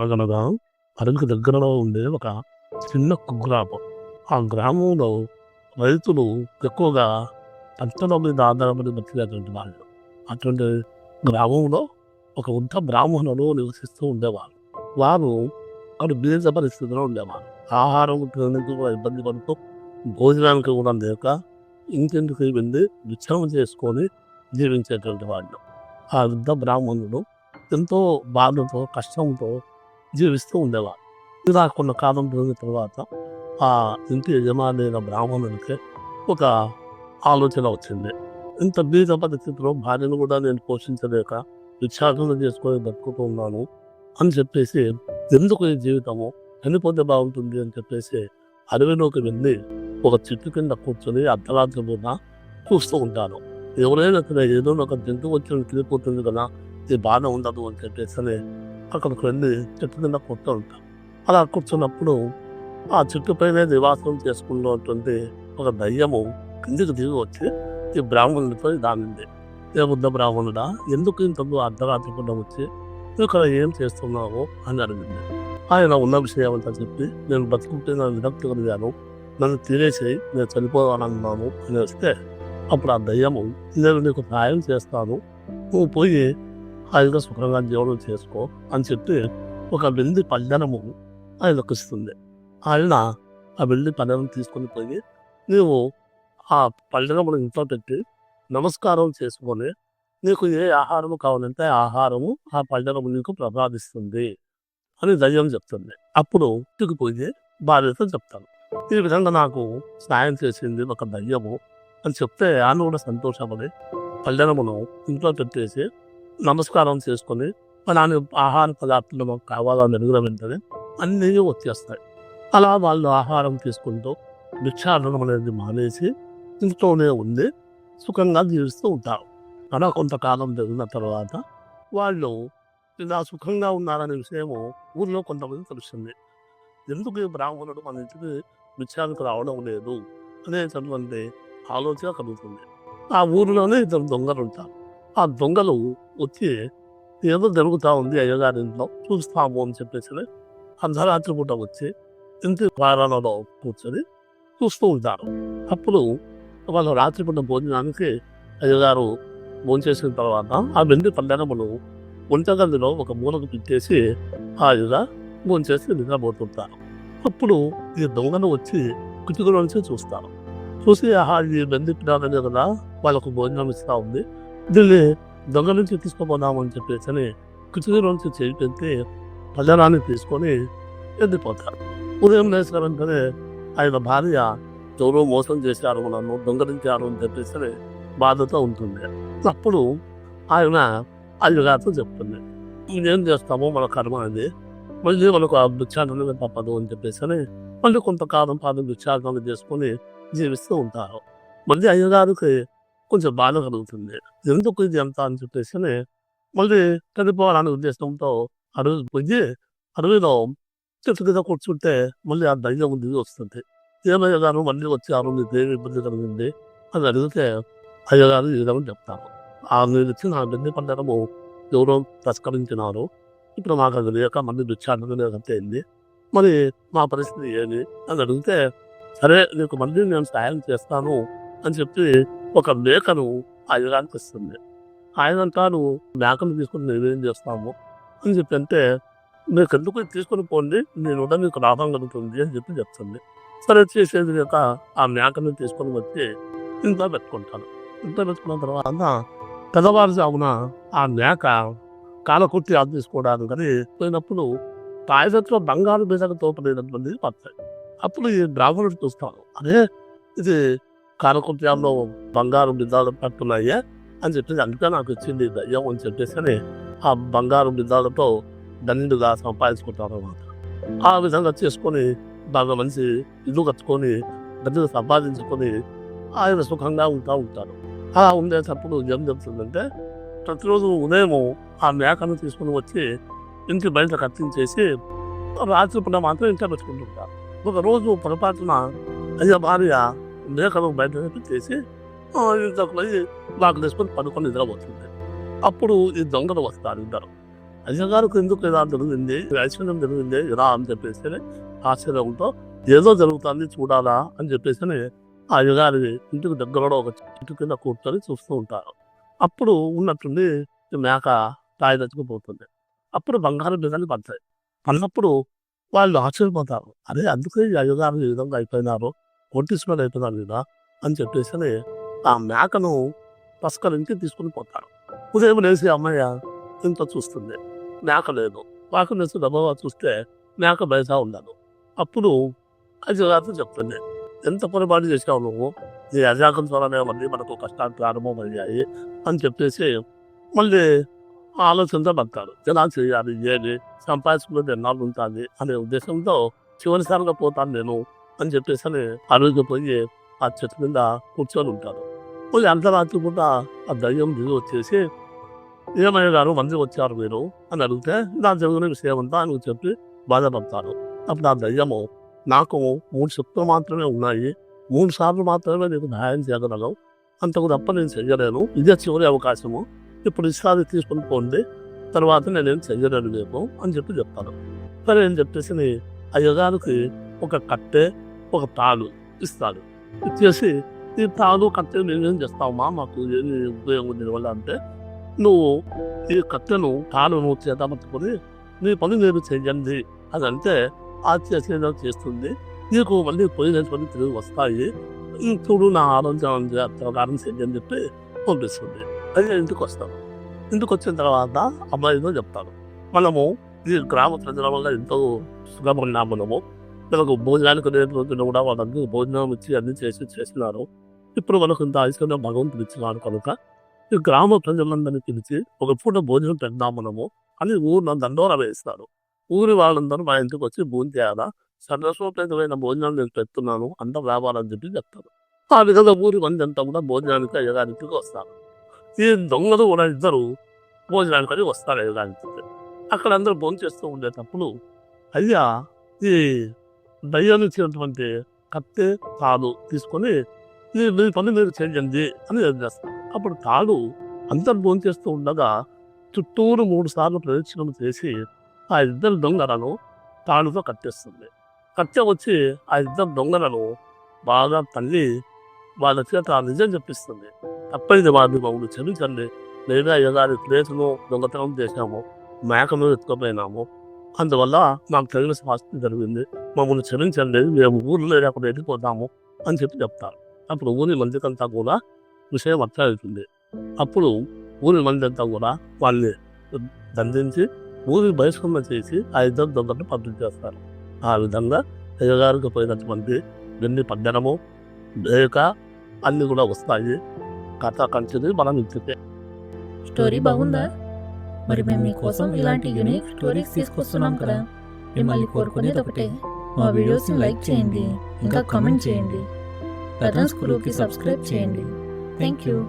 అనగనగా అరకు దగ్గరలో ఉండే ఒక చిన్న కుగ్రామం. ఆ గ్రామంలో రైతులు ఎక్కువగా పంటల మీద ఆధారపడి బతికేటువంటి వాళ్ళు. అటువంటి గ్రామంలో ఒక వృద్ధ బ్రాహ్మణులు నివసిస్తూ ఉండేవారు. వారు అక్కడ బీజ పరిస్థితిలో ఉండేవారు. ఆహారం కూడా ఇబ్బంది పడుతూ భోజనానికి కూడా లేక ఇంటింటికి వెళ్ళి విశ్రమం చేసుకొని జీవించేటువంటి వాళ్ళు. ఆ వృద్ధ బ్రాహ్మణుడు ఎంతో బాధతో కష్టంతో జీవిస్తూ ఉండేవారు ఇలా కొంత కాలం జరిగిన తర్వాత ఆ ఇంటి యజమాని అయిన బ్రాహ్మణునికి ఒక ఆలోచన వచ్చింది. ఇంత బీద పరిస్థితిలో భార్యను కూడా నేను పోషించలేక విచారణ చేసుకొని బతుకుతూ ఉన్నాను అని చెప్పేసి ఎందుకు ఈ జీవితము చనిపోతే బాగుంటుంది అని చెప్పేసి అడవిలోకి వెళ్ళి ఒక చెట్టు కింద కూర్చొని అర్ధరాత్రి పూట చూస్తూ ఉంటాను. ఎవరైనా సరే ఏదో ఒక జంతువు వచ్చి వెళ్ళిపోతుంది కదా ఇది బాధ ఉండదు అని చెప్పేసి అక్కడికి వెళ్ళి చెట్టు కింద కూర్చుంటాం అలా కూర్చున్నప్పుడు ఆ చెట్టు పైన నివాసం చేసుకున్నటువంటి ఒక దయ్యము కిందికి దిగి వచ్చి ఈ బ్రాహ్మణుడితో దానింది. ఏ బుద్ధ బ్రాహ్మణుడా ఎందుకు ఇంత అర్ధరాత్రి పూట వచ్చి నువ్వు ఇక్కడ ఏం చేస్తున్నావు? అని అడిగింది. ఆయన ఉన్న విషయం అంతా చెప్పి నేను బతుకుంటే నన్ను విరక్తి కలిగాను. నన్ను తీరేసి నేను చనిపోవాలన్నాను అని వస్తే అప్పుడు ఆ దయ్యము నేను నీకు సహాయం చేస్తాను. నువ్వు పోయి హాయిగా సుఖంగా జీవనం చేసుకో అని చెప్పి ఒక వెండి పల్లెనము ఆయనకు ఇస్తుంది ఆయన ఆ వెండి పల్లెనం తీసుకొని పోయి నీవు ఆ పల్లెనమును ఇంట్లో పెట్టి నమస్కారం చేసుకొని నీకు ఏ ఆహారము కావాలంటే ఆ ఆహారము ఆ పల్లెనము నీకు ప్రసాదిస్తుంది అని దయ్యం చెప్తుంది. అప్పుడు తిరిగిపోయి భార్యతో చెప్తాను. ఈ విధంగా నాకు సాయం చేసింది ఒక దయ్యము అని చెప్తే ఆమె కూడా సంతోషపడి పల్లెనమును ఇంట్లో పెట్టేసి నమస్కారం చేసుకొని అలానే ఆహార పదార్థాలు మాకు కావాలని అడిగిన వెంటనే అన్నీ వచ్చేస్తాయి. అలా వాళ్ళు ఆహారం తీసుకుంటూ భిక్షాటనం అనేది మానేసి ఇంట్లోనే ఉండి సుఖంగా జీవిస్తూ ఉంటారు. అలా కొంతకాలం జరిగిన తర్వాత వాళ్ళు ఇలా సుఖంగా ఉన్నారనే విషయము ఊళ్ళో కొంతమంది తెలుస్తుంది. ఎందుకు ఈ బ్రాహ్మణుడు మన ఇంటికి భిక్షానికి రావడం లేదు అనేటటువంటి ఆలోచన కలుగుతుంది. ఆ ఊరిలోనే ఇద్దరు దొంగలు ఉంటారు. ఆ దొంగలు వచ్చి ఏదో జరుగుతూ ఉంది అయ్యగారి ఇంట్లో చూస్తాము అని చెప్పేసి అర్ధరాత్రి పూట వచ్చి ఇంటి వారాలలో కూర్చొని చూస్తూ ఉంటారు. అప్పుడు వాళ్ళు రాత్రిపూట భోజనానికి అయ్యగారు భోంచేసిన తర్వాత ఆ వెండి పల్లెనమును ఒంటగదిలో ఒక మూలకు పెట్టేసి హాయిగా భోంచేసి నిద్రపోతుంటారు. అప్పుడు ఈ దొంగను వచ్చి కిటికీలో నుంచి చూస్తారు. చూసి ఆహా ఈ వెండి పిల్లలనే కదా వాళ్ళకు భోజనం ఇస్తూ ఉంది. దీన్ని దొంగ నుంచి తీసుకుపోదామని చెప్పేసి అని కిటికీ నుంచి చేయి పెడితే పల్లెరాన్ని తీసుకొని వెళ్ళిపోతారు ఉదయం లేచిన వెంటనే ఆయన భార్య ఎవరో మోసం చేశారు నన్ను దొంగలించారు అని చెప్పేసి అని బాధతో ఉంటుంది. అప్పుడు ఆయన అయ్యగారితో చెప్తుంది ఏం చేస్తామో మన కర్మ అది. మళ్ళీ మనకు ఆ భిక్షాటనమే తప్పదు అని చెప్పేసి అని మళ్ళీ కొంతకాలం పాటు భిక్షాటన చేసుకొని జీవిస్తూ ఉంటారు. మళ్ళీ అయ్యగారికి కొంచెం బాధ కలుగుతుంది. ఎందుకు ఇది ఎంత అని చెప్పేసి మళ్ళీ చనిపోవాలనే ఉద్దేశంతో అడవి పోయి అడవిలో చెట్టు కింద కూర్చుంటే మళ్ళీ ఆ దయ్యం దిగి వస్తుంది. ఏమయ్యగారు మళ్ళీ వచ్చి ఆ రోజు దేవి ఇబ్బంది కలిగింది? అని అడిగితే అయ్యగారు ఈ విధంగా చెప్తారు. ఆ నేను ఇచ్చిన ఆ వెండి పండగము ఎవరో తస్కరించినారు ఇప్పుడు మాకు అది లేక మళ్ళీ భిక్షాటన లేకంటే మరి మా పరిస్థితి ఏమి అని అడిగితే సరే నీకు మళ్ళీ నేను సాయం చేస్తాను అని చెప్పి ఒక మేకను అయ్యగారికి ఇస్తుంది ఆయన అంటారు మేకను తీసుకుని నేనేం చేస్తాము అని చెప్పి అంటే మీకు ఎందుకు తీసుకొని పోండి నేను కూడా మీకు లాభం కలుగుతుంది అని చెప్పి చెప్తుంది. సరే చేసేది లేక ఆ మేకను తీసుకొని వచ్చి ఇంట్లో పెట్టుకుంటాను. ఇంట్లో పెట్టుకున్న తర్వాత తెల్లవారుజామున ఆ మేక కాలకుర్తి అది తీసుకోవడానికి పోయినప్పుడు తాయిదట్లో బంగారు బీజకు తోపలేనటువంటి పడతాయి. అప్పుడు ఈ బ్రాహ్మణుడు చూస్తాను. అదే ఇది కాలకుర్త్యాల్లో బంగారు బిద్దాలు పడుతున్నాయే అని చెప్పేసి అందుకే నాకు ఇచ్చింది దయ్యం అని చెప్పేసి అని ఆ బంగారు బిద్దాలతో దండుగా సంపాదించుకుంటారు అనమాట ఆ విధంగా చేసుకొని బాగా మంచి ఇల్లు కట్టుకొని దండుగా సంపాదించుకొని ఆయన సుఖంగా ఉంటా ఉంటారు అలా ఉండేటప్పుడు ఏం జరుగుతుందంటే ప్రతిరోజు ఉదయం ఆ మేకను తీసుకుని వచ్చి ఇంటి బయట కట్టించేసి రాత్రి పూట మాత్రం ఇంట్లో పెట్టుకుంటుంటారు. ఒక రోజు పొరపాటున అయ్య భార్య మేకను బయట చేసి ఆ, నాకు తీసుకొని పడుకొని నిద్రపోతుంది అప్పుడు ఈ దొంగలు వస్తారు ఇద్దరు. అయ్యగారికి ఎందుకు ఇలా జరిగింది? ఐశ్వర్యం జరిగింది? ఇలా అని చెప్పేసి ఆశ్చర్యంతో ఏదో జరుగుతుంది చూడాలా అని చెప్పేసి ఆ అయ్యగారి ఇంటికి దగ్గరలో ఒక చెట్టు కింద కూర్చొని చూస్తూ ఉంటారు. అప్పుడు ఉన్నట్టుండి ఈ మేక తాయి తెచ్చుకుపోతుంది. అప్పుడు బంగారు బిడ్డలు పడతాయి. పడినప్పుడు వాళ్ళు ఆశ్చర్యపోతారు. అరే అందుకే ఈ అయ్యగారు ఈ విధంగా అయిపోయినారు. కోటీశ్వరులు అయిపోయినారు కదా అని చెప్పేసి ఆ మేకను తస్కరించి తీసుకుని పోతాడు. ఉదయం లేచి అమ్మయ్య ఇంత చూస్తుంది మేక లేదు. మేక లేచి డబ్బా చూస్తే మేక బయట ఉండదు. అప్పుడు అయ్యగారితో చెప్తుంది. ఎంత పొరపాటు చేసావు నువ్వు? నీ అజాకం ద్వారానే మళ్ళీ మనకు కష్టాలు ప్రారంభమయ్యాయి అని చెప్పేసి మళ్ళీ ఆలోచనతో పడతారు ఎలా చేయాలి? ఏది? సంపాదించుకున్నది ఎన్నాళ్ళు ఉంటుంది? అనే ఉద్దేశంతో చివరిసారిగా పోతాను నేను. అని చెప్పేసి అని అడుగు పోయి ఆ చెట్టు మీద కూర్చొని ఉంటారు. పోయి రాత్రి పూట ఆ దయ్యం దిగి వచ్చేసి ఏమయ్య గారు మంది వచ్చారు మీరు? అని అడిగితే నా జరుగుతున్న విషయం అంతా అని చెప్పి బాధపడతారు. అప్పుడు ఆ దయ్యము నాకు మూడు శక్తులు మాత్రమే ఉన్నాయి. మూడు సార్లు మాత్రమే నీకు న్యాయం చేయగలను. అంతకు తప్ప నేను చెయ్యలేను. ఇదే చివరి అవకాశము. ఇప్పుడు ఈసారి తీసుకుని పోండి. తర్వాత నేనేం చెయ్యలేను రేపు అని చెప్పి చెప్తాను సరే అని చెప్పేసి అయ్యగారికి ఒక కట్టె ఒక తాడు ఇస్తాడు. ఇచ్చేసి ఈ తాడు కట్టె నేనేం చేస్తావమ్మా మాకు ఏమి ఉపయోగం దీనివల్ల అంటే నువ్వు ఈ కట్టెను తాడును చేత పట్టుకొని నీ పని నేను చేయండి. అని అంటే ఆ చేసేదో చేస్తుంది. నీకు మళ్ళీ పోయినటువంటి తిరిగి వస్తాయి. ఈ చూడు నా ఆరోగ్యం ప్రకారం చెయ్యని చెప్పి పంపిస్తుంది. అది ఇంటికి వస్తాను ఇంటికి వచ్చిన తర్వాత అమ్మాయితో చెప్తాను మనము ఈ గ్రామ ప్రజల వల్ల ఎంతో సుఖపడినా మనము మనకు భోజనానికి రేపు కూడా వాళ్ళందరూ భోజనం ఇచ్చి అన్ని చేసి చేసినారు. ఇప్పుడు మనకు ఇంత ఐశ్వర్యం భగవంతుడు ఇచ్చినాడు కనుక ఈ గ్రామ ప్రజలందరినీ పిలిచి ఒక పూట భోజనం పెడదాం మనము అని ఊరిలో దండోర వేస్తారు ఊరి వాళ్ళందరూ మా ఇంటికి వచ్చి భోజనం చేయాలా? సర్వస్వప్రదమైన భోజనాలు నేను పెడుతున్నాను అంత వ్యాపారం అని చెప్పి చెప్తారు. ఆ విధంగా ఊరి మంది అంతా కూడా భోజనానికి అయ్యగారింటికి వస్తారు. ఈ దొంగలు కూడా ఇద్దరు భోజనానికి అని వస్తారు అయ్యగారింటికి. అక్కడ అందరూ భోజనం చేస్తూ ఉండేటప్పుడు అయ్యా ఈ దయ్యాన్ని ఇచ్చినటువంటి కత్తి తాడు తీసుకొని "మీ పని మీరు చేయండి అని ఏం చేస్తారు అప్పుడు తాడు అందరు చేస్తూ ఉండగా చుట్టూరు మూడు సార్లు ప్రదక్షిణం చేసి ఆ ఇద్దరు దొంగలను తాడుతో కట్టేస్తుంది. కట్టె వచ్చి ఆ ఇద్దరు దొంగలను బాగా తల్లి వాళ్ళ చేత ఆ నిజం చెప్పిస్తుంది. తప్పనిది వారిని మమ్మల్ని క్షమించండి. లేదా అయ్యగారి ప్లేసును దొంగతనం చేశాము. మేకను ఎత్తుకుపోయినాము. అందువల్ల మాకు తగిన శాస్తి జరిగింది. మమ్మల్ని క్షమించండి మేము ఊర్లో అక్కడ వెళ్ళిపోతాము అని చెప్పి చెప్తారు. అప్పుడు ఊరి మందికంతా కూడా విషయం అర్థమవుతుంది. అప్పుడు ఊరి మంది అంతా కూడా వాళ్ళని దండించి ఊరి బహిష్కరణ చేసి ఆ ఇద్దరు దొంగలను పంపించేస్తారు ఆ విధంగా అయ్యగారికి పోయినటువంటి వెండి పద్దనము లేక అన్నీ కూడా వస్తాయి. కథ కంచిని మనం ఇచ్చితే స్టోరీ బాగుందా? మరి మేము మీకోసం ఇలాంటి యూనిక్ స్టోరీస్ తీసుకొస్తున్నాం కదా. మిమ్మల్ని కోరుకునేది ఒకటే. మా వీడియోస్ని లైక్ చేయండి ఇంకా కామెంట్ చేయండి. రతన్ స్కూల్కి సబ్స్క్రైబ్ చేయండి. Thank you